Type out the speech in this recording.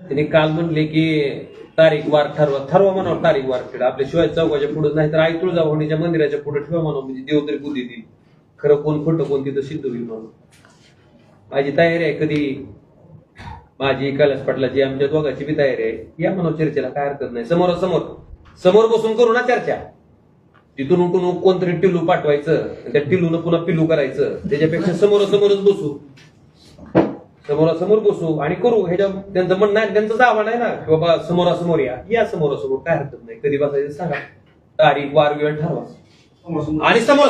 त्यांनी काल म्हणले की तारीख वार ठरवा ठरवा म्हणावं तारीख वार ठेवा. आपल्या शिवाय चौकाच्या पुढे नाही तर आई तुळजाभवानीच्या मंदिराच्या पुढे ठेवा म्हणावं म्हणजे देव तरी बुद्धी देईल. खरं कोण खोटं कोण तिथं सिद्ध होईल म्हणून. माझी तयारी आहे कधी. माझी कैलास पाटलाची आमच्या दोघाची बी तयारी आहे या म्हणून चर्चेला काय हरकत नाही. समोरासमोर समोर बसून करू ना चर्चा. तिथून उठून कोणतरी टिल्लू पाठवायचं त्या टिलून पुन्हा पिल्लू करायचं. त्याच्यापेक्षा समोरासमोरच बसू. समोरासमोर बसू आणि करू. ह्याच्या त्यांचं म्हणणं आहे त्यांचं दावा नाही ना की बाबा समोरासमोर या. या समोरासमोर काय हरकत नाही. कधी बसायचं सांगा. तारीख वार वेळ ठरवा. आणि समोर